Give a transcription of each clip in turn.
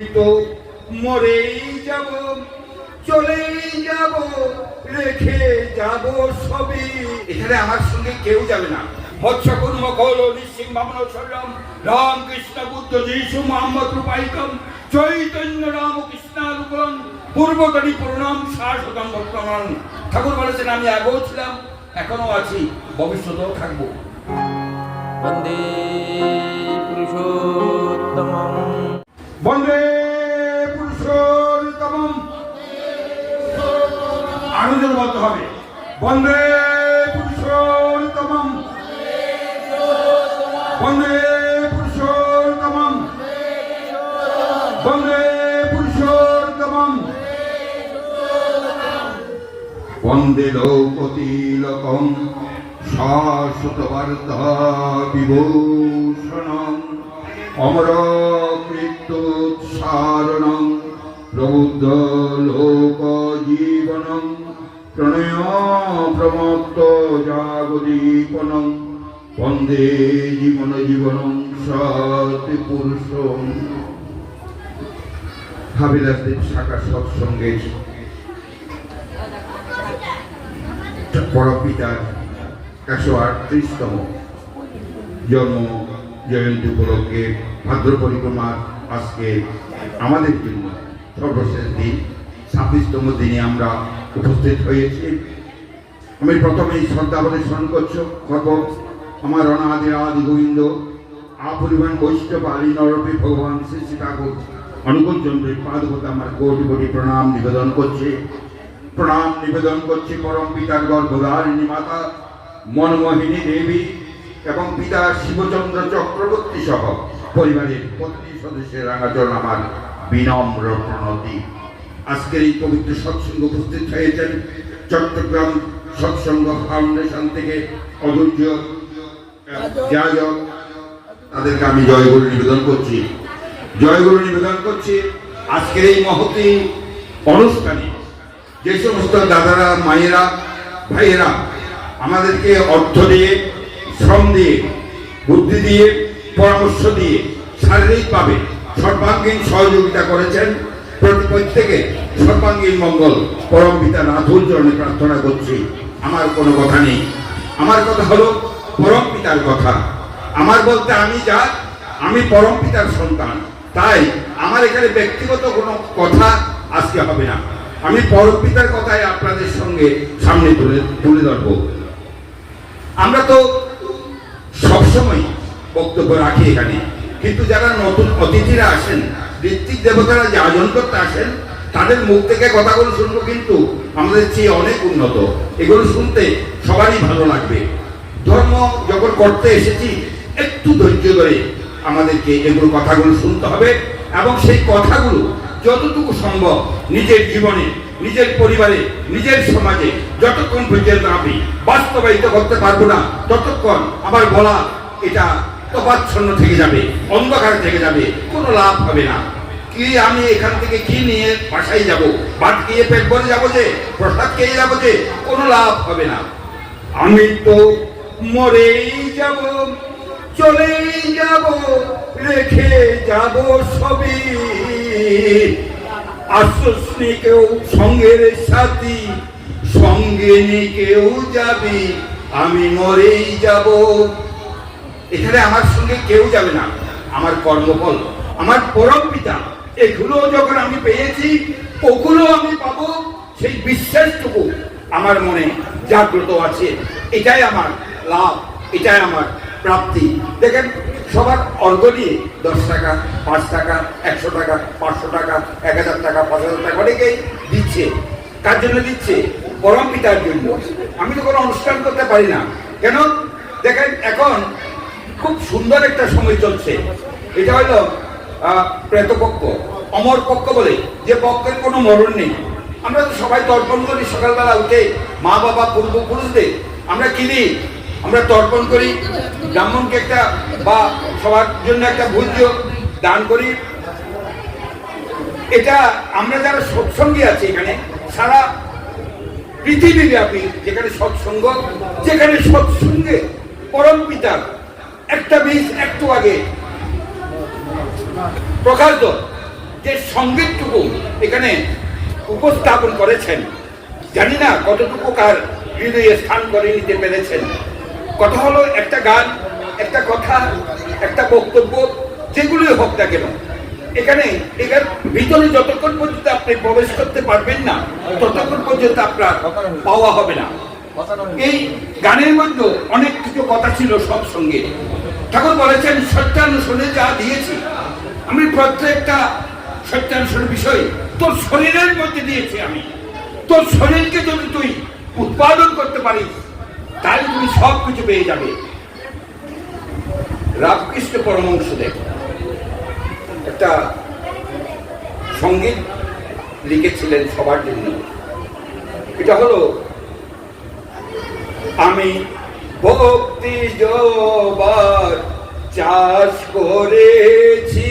তো মরেই যাব, চলেই যাব, রেখে যাব সবই। এখানে আমার সঙ্গে কেউ যাবে না। মৎস্যকুর মকল নিঃসিং বামন সরম রামকৃষ্ণ বুদ্ধ যীশু মোহাম্মদ রূপায়িকম চৈতন্য রামকৃষ্ণানুকরণ পূর্বকারী প্রণাম শাশ্বতম বর্তমান ঠাকুর বলেছেন, আমি আগেও ছিলাম এখনও আছি, ভবিষ্যতেও থাকব। বন্দে পুরুষোত্তমম। জোর বলতে হবে। বন্দে পুরুষোত্তম বন্দে পুরুষোত্তম বন্দে পুরুষোত্তম বন্দে লোকতিলকম অমর মৃত্যুৎসারণম প্রবুদ্ধ জীবন জীবনম সতি পুরুষম। হাবিলাসদেব শাখা সৎসঙ্গের পরপিতার একশো আটত্রিশতম জন্ম জয়ন্তী উপলক্ষে ভাদ্র পরিক্রমার আজকে আমাদের জন্য সর্বশেষ দিন। ছাব্বিশতম দিনে আমরা উপস্থিত হয়েছি। আমি প্রথমেই শ্রদ্ধা বলে স্মরণ করছ আমার অনাদি আদি গোবিন্দ আপরিমাণ বৈষ্ণব আলী নরপী ভগবান শ্রী ঠাকুর অনুকূল চন্দ্রের পাদপথে আমার কোটি কোটি প্রণাম নিবেদন করছে। প্রণাম নিবেদন করছে পরম পিতার গর্ভধারিণী মাতা, মনমোহিনী দেবী এবং পিতা শিবচন্দ্র চক্রবর্তী সহ পরিবারের প্রতিটি সদস্যের রাঙাচরণ আমার বিনম্র প্রণতি। আজকের এই পবিত্র সৎসঙ্গ উপস্থিত হয়েছেন চট্টগ্রাম সৎসঙ্গ ফাউন্ডেশন থেকে অধৈর্য যাজক তাদেরকে আমি জয়গুরু নিবেদন করছি। জয়গুরু নিবেদন করছি। আজকের এই মহতি অনুষ্ঠানে যে সমস্ত দাদারা, মায়েরা, ভাইয়েরা আমাদেরকে অর্থ দিয়ে, শ্রম দিয়ে, বুদ্ধি দিয়ে, পরামর্শ দিয়ে শারীরিকভাবে সর্বাঙ্গীন সহযোগিতা করেছেন। প্রতি প্রত্যেকে সর্বাঙ্গীন মঙ্গল, পরম পিতা নাথুর চরণে প্রার্থনা করছি। আমার কোনো কথা নেই। আমার কথা হলো, পরম পিতার কথা। আমার বলতে আমি যা, আমি পরম পিতার সন্তান। তাই আমার এখানে ব্যক্তিগত কোনো কথা আজকে হবে না। আমি পরম পিতার কথাই আপনাদের সঙ্গে সামনে তুলে তুলে ধরবো। আমরা তো সবসময় বক্তব্য রাখি এখানে। কিন্তু যারা নতুন অতিথিরা আসেন, ঋত্বিক দেবতারা যে আয়োজন করতে আসেন, তাদের মুখ থেকে কথাগুলো শুনব কিন্তু আমাদের চেয়ে অনেক উন্নত। এগুলো শুনতে সবারই ভালো লাগবে। ধর্ম যখন করতে এসেছি, একটু ধৈর্য ধরে আমাদেরকে এগুলো কথাগুলো শুনতে হবে এবং সেই কথাগুলো যতটুকু সম্ভব নিজের জীবনে, নিজের পরিবারে, নিজের সমাজে যতক্ষণ পর্যন্ত আমি বাস্তবায়িত করতে পারব না, ততক্ষণ আমার বলা এটা তপাচ্ছন্ন থেকে যাবে, অন্ধকার থেকে যাবে, কোনো লাভ হবে না। কি আমি এখান থেকে কি নিয়ে বাসায় যাব? ভাত খেয়ে পেট ভরে যাব যে, প্রসাদ খেয়ে যাব যে, কোনো লাভ হবে না। আমি তো মরেই যাব, চলেই যাব, রেখে যাব সবই। আশ্বসনি কেউ সঙ্গের সাথী, সঙ্গে কেউ যাবি, আমি মরেই যাব। এখানে আমার সঙ্গে কেউ যাবে না, আমার কর্মফল, আমার পরম পিতা। এগুলো যখন আমি পেয়েছি, ওগুলো আমি পাবো, সেই বিশ্বাসটুকু আমার মনে জাগ্রত আছে, এটাই আমার লাভ, এটাই আমার প্রাপ্তি। দেখেন, সবার অর্ঘ নিয়ে দশ টাকা, পাঁচ টাকা, একশো টাকা, পাঁচশো টাকা, এক হাজার টাকা, পাঁচ হাজার টাকা অনেকেই দিচ্ছে। কার জন্য দিচ্ছে? পরম পিতার জন্য। আমি তো কোনো অনুষ্ঠান করতে পারি না। কেন? দেখেন, এখন খুব সুন্দর একটা সময় চলছে। এটা হলো প্রেতপক্ষ, অমর পক্ষ বলে, যে পক্ষের কোনো মরণ নেই। আমরা তো সবাই তর্পণ করি সকালবেলা উঠে মা বাবা পূর্বপুরুষদের। আমরা কি দিই? আমরা তর্পণ করি, ব্রাহ্মণকে একটা বা সবার জন্য একটা ভোজ্য দান করি। এটা আমরা যারা সৎসঙ্গী আছি এখানে, সারা পৃথিবীব্যাপী যেখানে সৎসঙ্গ, যেখানে সৎসঙ্গে পরম পিতার একটা বীজ, একটু আগে প্রকাশ যে সঙ্গীতটুকু এখানে উপস্থাপন করেছেন। জানি না কতটুকু কার হৃদয়ে স্থান করে নিতে পেরেছেন। কথা হলো একটা গান, একটা কথা, একটা বক্তব্য যেগুলি হোক না কেন। এখানে এখানে ভিতরে যতক্ষণ পর্যন্ত আপনি প্রবেশ করতে পারবেন না, ততক্ষণ পর্যন্ত আপনার পাওয়া হবে না। এই গানের মধ্যে অনেক কিছু কথা ছিল সব সঙ্গে। ঠাকুর বলেছেন সত্যানুসরণে যা দিয়েছি। আমি প্রত্যেকটা সত্যানুসরণ বিষয় তোর শরীরের মধ্যে দিয়েছি আমি। তোর শরীরকে যদি তুই উৎপাদন করতে পারিস তাহলে তুমি সব কিছু পেয়ে যাবে। রামকৃষ্ণ পরমংশদেব একটা সংগীত লিখেছিলেন সবার জন্য। এটা হলো, আমি ভক্তি জবার চাষ করেছি,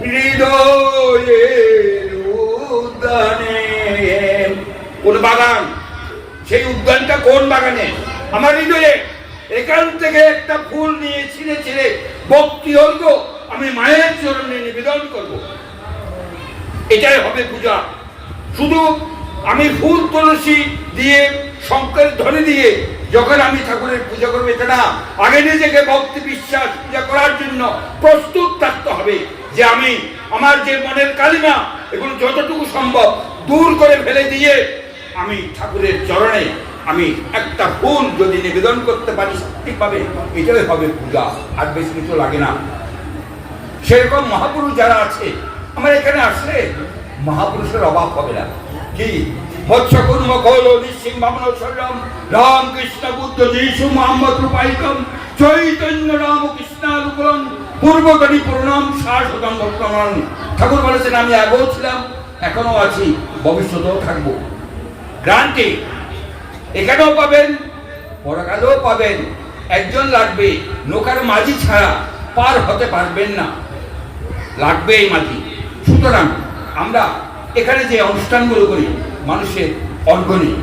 হৃদয়ের উদ্যানে। কোন বাগান সেই উদ্যানটা কোন বাগানে? আমার হৃদয়ে এখান থেকে একটা ফুল নিয়ে ছিঁড়ে ছিঁড়ে ভক্তি অর্ঘ আমি মায়ের চরণে নিবেদন করব। এটাই হবে পূজা। শুধু আমি ফুল তুলসী দিয়ে শঙ্কর ধরে দিয়ে যখন আমি ঠাকুরের পূজা করব, এটা না, আগে নিজেকে ভক্তি বিশ্বাস পূজা করার জন্য প্রস্তুত থাকতে হবে যে আমি আমার যে মনের কালিমা, এগুলো যতটুকু সম্ভব দূর করে ফেলে দিয়ে আমি ঠাকুরের চরণে আমি একটা ফুল যদি নিবেদন করতে পারি সঠিকভাবে এটাই হবে পূজা, আর বেশি কিছু লাগে না। সেরকম মহাপুরুষ যারা আছে, আমার এখানে আসলে মহাপুরুষের অভাব হবে না। কি? রাম কৃষ্ণ যিশু চৈতন্য রাম বর্তমান ঠাকুর বলেছেন, আমি আগেও ছিলাম এখনও আছি, ভবিষ্যতেও থাকব। গ্রান্টে। এখানেও পাবেন, পরকালেও পাবেন। একজন লাগবে, নৌকার মাঝি ছাড়া পার হতে পারবেন না। লাগবে এই মাঝি। সুতরাং আমরা এখানে যে অনুষ্ঠানগুলো করি, মানুষের অর্গণী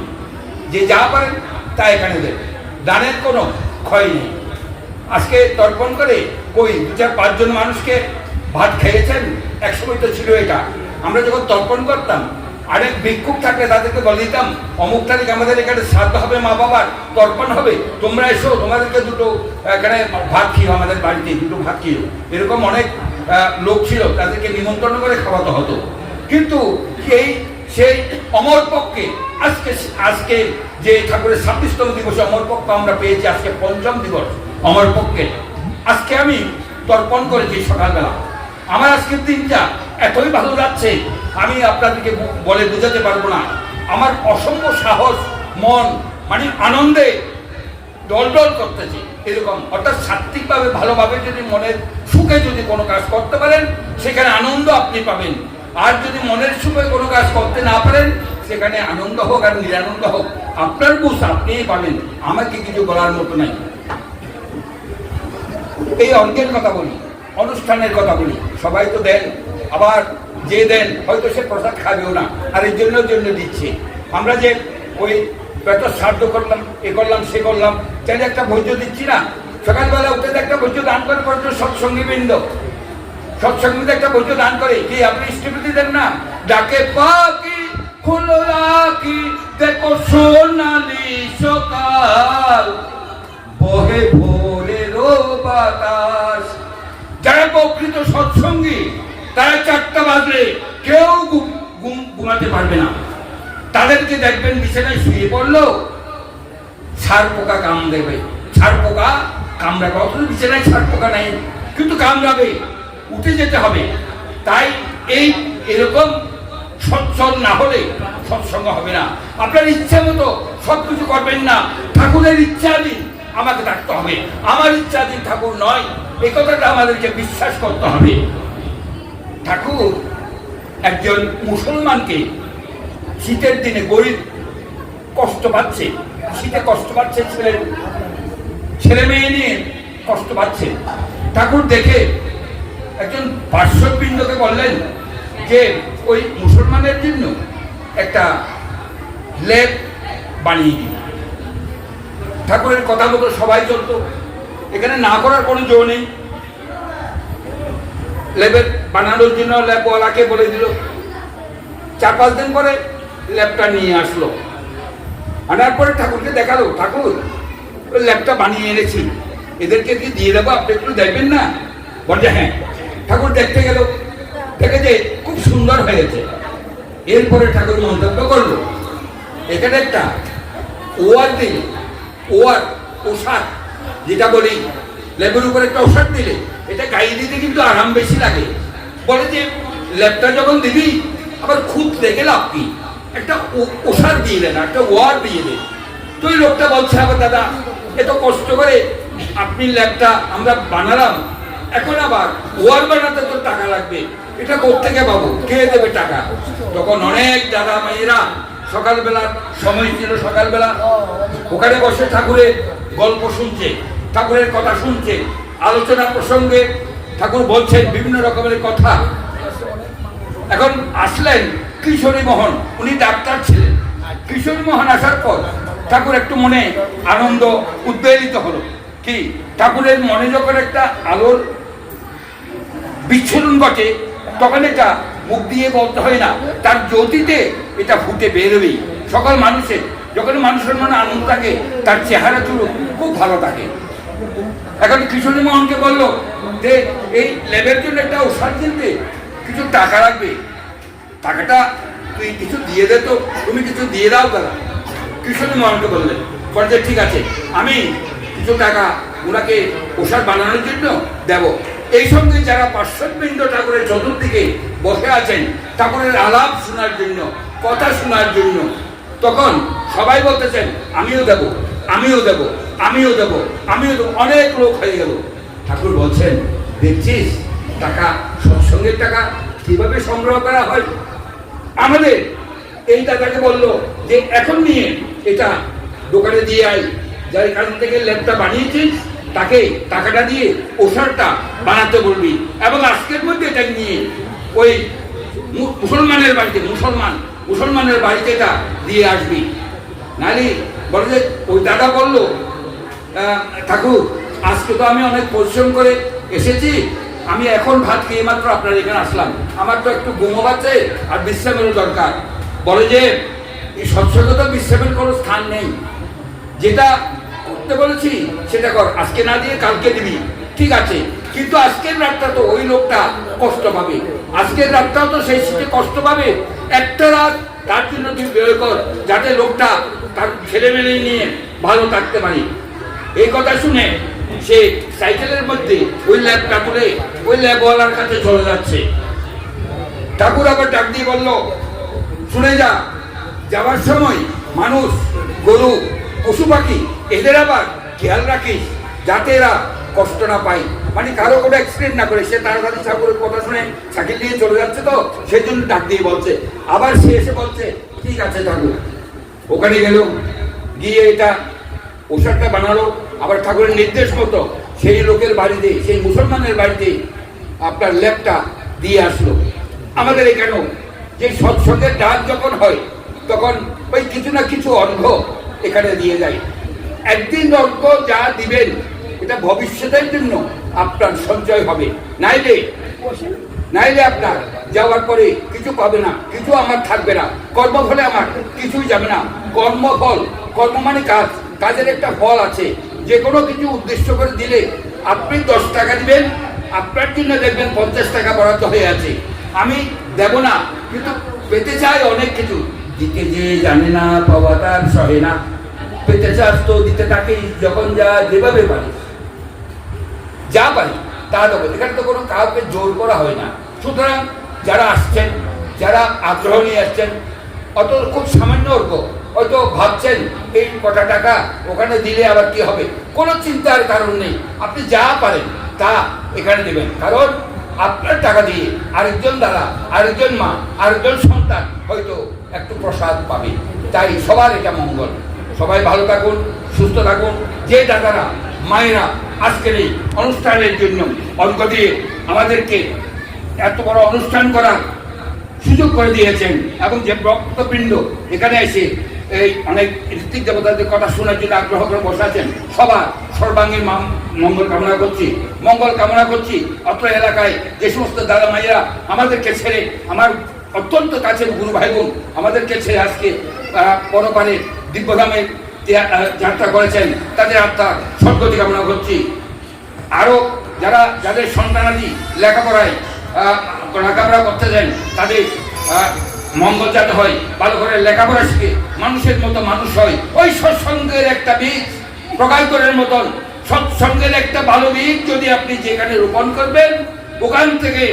যে যা পারেন তা এখানে দেন। দানের কোনো ক্ষয় নেই। আজকে তর্পণ করে কই দু চার পাঁচজন মানুষকে ভাত খেয়েছেন, একসময় তো ছিল এটা। আমরা যখন তর্পণ করতাম আরেক ভিক্ষুক থাকলে তাদেরকে বলে দিতাম অমুক তারিখ আমাদের এখানে শ্রাদ্ধ হবে, মা বাবার তর্পণ হবে। তোমরা এসো, তোমাদেরকে দুটো, এখানে ভাত খেয়েও আমাদের বাড়িতে, দুটো ভাত খেয়েও এরকম অনেক লোক ছিল, তাদেরকে নিমন্ত্রণ করে খাওয়াতে হতো। কিন্তু সেই সেই অমর পক্ষে, আজকে আজকে যে ঠাকুরের ছাব্বিশতম দিবসে, অমর পক্ষ আমরা পেয়েছি আজকে পঞ্চম দিবস অমর পক্ষে। আজকে আমি তর্পণ করেছি সকালবেলা। আমার আজকের দিনটা এতই ভালো যাচ্ছে আমি আপনাদেরকে বলে বোঝাতে পারব না। আমার অসম্ভব সাহস, মন মানে আনন্দে ডলডল করতেছে এরকম। অর্থাৎ সাত্বিকভাবে ভালোভাবে যদি মনের সুখে যদি কোনো কাজ করতে পারেন, সেখানে আনন্দ আপনি পাবেন। আর যদি মনের সুখে কোনো কাজ করতে না পারেন, সেখানে আনন্দ হোক আর নিরানন্দ হোক, আপনার বুঝ আপনিই পাবেন। আমাকে কিছু বলার মতো নাই। এই অঙ্কের কথা বলি, অনুষ্ঠানের কথা বলি। সবাই তো দেন, আবার যে দেন, হয়তো সে প্রসাদ খাবেও না। আর এর জন্য জন্য দিচ্ছে। আমরা যে ওই পেট শ্রাদ্ধ করলাম, এ করলাম, সে করলাম, চাইলে একটা ভোজ্য দিচ্ছি না? সকালবেলা উঠে একটা ভোজ্য দান করে পর্যন্ত সৎসঙ্গী বৃন্দ সৎসঙ্গীতে একটা ভোজ্য দান করে, কি আপনি স্ট্রিপিটি দেন না? ডাকে পাকি খুলো রাখি, দেখো সোনালি সকাল, বহে ভোরের বাতাস। যারা প্রকৃত সৎসঙ্গী তারা চারটা বাজলে কেউ ঘুম- ঘুম- ঘুমাতে পারবে না। তাদেরকে দেখবেন বিছানায় শুয়ে পড়ল ছাড় পোকা কাম দেবে। ছাড় পোকা কামড়াবে, অথচ বিছানায় ছাড় পোকা নাই, কিন্তু কামড়াবে, উঠে যেতে হবে। তাই এই, এরকম সচ্ছল না হলে সৎসঙ্গ হবে না। আপনার ইচ্ছা মতো সব কিছু করবেন না। ঠাকুরের ইচ্ছাধীন আমাকে থাকতে হবে। আমার ইচ্ছাধীন ঠাকুর নয়, এই কথাটা আমাদেরকে বিশ্বাস করতে হবে। ঠাকুর একজন মুসলমানকে শীতের দিনে গরিব কষ্ট পাচ্ছে, শীতে কষ্ট পাচ্ছে ছেলে ছেলে মেয়ে নিয়ে কষ্ট পাচ্ছে। ঠাকুর দেখে একজন পার্শ্ববৃন্দকে বললেন যে, ওই মুসলমানের জন্য একটা লেপ বানিয়ে দিন। ঠাকুরের কথা মতো সবাই চলতো। এখানে না করার কোনো জো নেই। ল্যাবের বানানোর জন্য ল্যাবওয়ালাকে বলে দিল। চার পাঁচ দিন পরে ল্যাবটা নিয়ে আসলো। আনার পরে ঠাকুরকে দেখাল, ঠাকুর, ওই ল্যাবটা বানিয়ে এনেছি। এদেরকে কি দিয়ে দেবো? আপনি একটু দেখবেন না? বলছে হ্যাঁ। ঠাকুর দেখতে গেল দেখে যে খুব সুন্দর হয়েছে। এরপরে ঠাকুর মন্তব্য করল, এখানে একটা ওয়ার দিলে ওয়ার ওষাদ যেটা বলি লেবুর উপরে একটা ওষাদ দিলে এটা গায়ে দিতে কিন্তু আরাম বেশি লাগে। বলে যে ল্যাবটা যখন দিবি, আবার খুদ লেগে লাভ কি? একটা ও- ওষাদ দিয়ে দেন একটা ওয়ার দিয়ে দেন তো ওই লোকটা বলছে, আবার দাদা এত কষ্ট করে আপনি ল্যাবটা আমরা বানালাম, এখন আবার ওয়ার বানাতে তো টাকা লাগবে। এটা কোথেকে পাবো? কে দেবে টাকা? তখন অনেক দাদা মেয়েরা সকালবেলা, সময় ছিল সকালবেলা, ওখানে বসে ঠাকুরের গল্প শুনছে, ঠাকুরের কথা শুনছে। আলোচনা প্রসঙ্গে ঠাকুর বলছেন বিভিন্ন রকমের কথা। এখন আসলেন কিশোরী মোহন, উনি ডাক্তার ছিলেন। কিশোরী মোহন আসার পর ঠাকুর একটু মনে আনন্দ উদ্বেলিত হলো। কি? ঠাকুরের মনে যখন একটা আলোর বিচ্ছুরণ ঘটে, তখন এটা মুখ দিয়ে বলতে হয় না। তার জ্যোতিতে এটা ফুটে বেরোবেই। সকল মানুষের, যখন মানুষের মনে আনন্দ থাকে, তার চেহারা চুলো খুব ভালো থাকে। এখন কিশোরী মোহনকে বলল যে, এই ল্যাবের জন্য একটা ওষুধ কিনতে কিছু টাকা লাগবে। টাকাটা তুই কিছু দিয়ে দে তো, তুমি কিছু দিয়ে দাও দাদা। কিশোরী মোহনকে বললেন বলছে ঠিক আছে, আমি কিছু টাকা ওনাকে ওষুধ বানানোর জন্য দেব। এই সঙ্গে যারা পার্শ্ববৃন্দ ঠাকুরের চতুর্দিকে বসে আছেন, ঠাকুরের আলাপ শোনার জন্য, কথা শোনার জন্য, তখন সবাই বলতেছেন, আমিও দেব। আমিও দেব আমিও দেব আমিও দেব, অনেক লোক হয়ে গেল। ঠাকুর বলছেন, দেখছিস, টাকা, সৎসঙ্গের টাকা কীভাবে সংগ্রহ করা হয়? আমাদের, এই দাদাকে বলল যে, এখন নিয়ে এটা দোকানে দিয়ে আই যার কারণ থেকে ল্যাবটা বানিয়েছিস, তাকে টাকাটা দিয়ে ওষুধটা বানাতে বলবি। এবং আজকের মধ্যে এটা নিয়ে ওই মুসলমানের বাড়িতে, মুসলমান, মুসলমানের বাড়িতে এটা দিয়ে আসবি। নালি বলে যে, ওই দাদা বলল ঠাকুর, আজকে তো আমি অনেক পরিশ্রম করে এসেছি, আমি এখন ভাত খেয়ে মাত্র আপনার এখানে আসলাম। আমার তো একটু ঘুমো পাচ্ছে আর বিশ্রামেরও দরকার। বলে যে, এই সৎসঙ্গে তো বিশ্রামের কোনো স্থান নেই। যেটা করতে বলেছি, সেটা কর। আজকে না দিয়ে কালকে দিবি। ঠিক আছে, কিন্তু আজকের রাতটা তো ওই লোকটা কষ্ট পাবে। আজকের রাতটাও তো সেই শীতে কষ্ট পাবে। একটা রাত তার জন্য তুই বের কর, যাতে লোকটা তার ছেলে মেলে নিয়ে ভালো থাকতে পারি। এই কথা শুনে সে সাইকেলের মধ্যে ওই ল্যাবটা করে ওই ল্যাবওয়ালার কাছে চলে যাচ্ছে। ঠাকুর আবার ডাক দিয়ে বলল, শুনে যা, যাওয়ার সময় মানুষ, গরু, পশু পাখি, এদের আবার খেয়াল রাখিস, যাতে এরা কষ্ট না পায়। মানে কারও কোনো অ্যাক্সিডেন্ট না করে, সে তাড়াতাড়ি ঠাকুরের কথা শুনে সাইকেল নিয়ে চলে যাচ্ছে তো সেই জন্য ডাক দিয়ে বলছে। আবার সে এসে বলছে, ঠিক আছে ঠাকুর। ওখানে গেল, গিয়ে এটা পোশাকটা বানালো, আবার ঠাকুরের নির্দেশ মতো সেই লোকের বাড়িতে, সেই মুসলমানের বাড়িতে আপনার ল্যাবটা দিয়ে আসলো। আমাদের এখানেও যে সৎসঙ্গের ডাক যখন হয়, তখন ওই কিছু না কিছু অর্ঘ এখানে দিয়ে যায়। একদিন অর্ঘ যা দিবেন, এটা ভবিষ্যতের জন্য আপনার সঞ্চয় হবে। নাইলে নাইলে আপনার যাওয়ার পরে কিছু পাবে না, কিছু আমার থাকবে না, কর্মফলে আমার কিছুই যাবে না। কর্মফল, কর্ম মানে কাজ, কাজের একটা ফল আছে। যে কোনো কিছু উদ্দেশ্য করে দিলে আপনি দশ টাকা দিবেন, আপনার জন্য দেখবেন পঞ্চাশ টাকা বরাদ্দ হয়ে আছে। আমি দেব না, কিন্তু পেতে চাই অনেক কিছু। দিতে যে জানে না, পাওয়া তার সহে না। পেতে চাস তো দিতে তাকে যখন যা যেভাবে পারিস। যা পারি তা দেবো। এখানে তো কোনো কাউকে জোর করা হয় না। সুতরাং যারা আসছেন, যারা আগ্রহ নিয়ে আসছেন, অত খুব সামান্য অর্ঘ। হয়তো ভাবছেন, এই কটা টাকা ওখানে দিলে আবার কি হবে? কোনো চিন্তার কারণ নেই। আপনি যা পারেন, তা এখানে দেবেন। কারণ আপনার টাকা দিয়ে আরেকজন দাদা, আরেকজন মা, আরেকজন সন্তান হয়তো একটু প্রসাদ পাবে। তাই সবার এটা মঙ্গল। সবাই ভালো থাকুন, সুস্থ থাকুন। যে দাদারা মায়েরা আজকের এই অনুষ্ঠানের জন্য অঙ্ক দিয়ে আমাদেরকে এত বড় অনুষ্ঠান করার সুযোগ করে দিয়েছেন এবং যে রক্তপিণ্ড এখানে এসে এই অনেক ঋত্বিক দেবতাদের কথা শোনার জন্য আগ্রহ করে বসে আছেন সবার সর্বাঙ্গীন মঙ্গল কামনা করছি। মঙ্গল কামনা করছি অত্র এলাকায় যে সমস্ত দাদা মাইয়েরা আমাদেরকে ছেড়ে আমার অত্যন্ত কাছের গুরু ভাই বোন আমাদেরকে ছেড়ে আজকে পরপারে দিব্যধামে তিয়া- আহ, যাত্রা করেছেন, তাদের আত্মা সদ্গতি কামনা করছি। আরও যারা, যাদের সন্তানাদি লেখাপড়ায় লেখাপড়া করতে দেন তাদের মঙ্গল যাতে হয়, ভালো করে লেখাপড়া শিখে মানুষের মতো মানুষ হয়। ওই সৎসঙ্গের একটা বীজ প্রকাশকরের মতন, সৎসঙ্গের একটা ভালো বীজ যদি আপনি যেখানে রোপণ করবেন, ওখান থেকে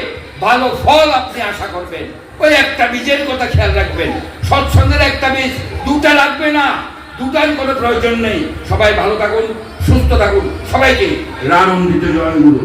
ভালো ফল আপনি আশা করবেন। ওই একটা বীজের কথা খেয়াল রাখবেন। সৎসঙ্গের একটা বীজ দুটা লাগবে না। দুটার কোনো প্রয়োজন নেই। সবাই ভালো থাকুন সুস্থ থাকুন। সবাইকে রানন্দিত জয় গুরু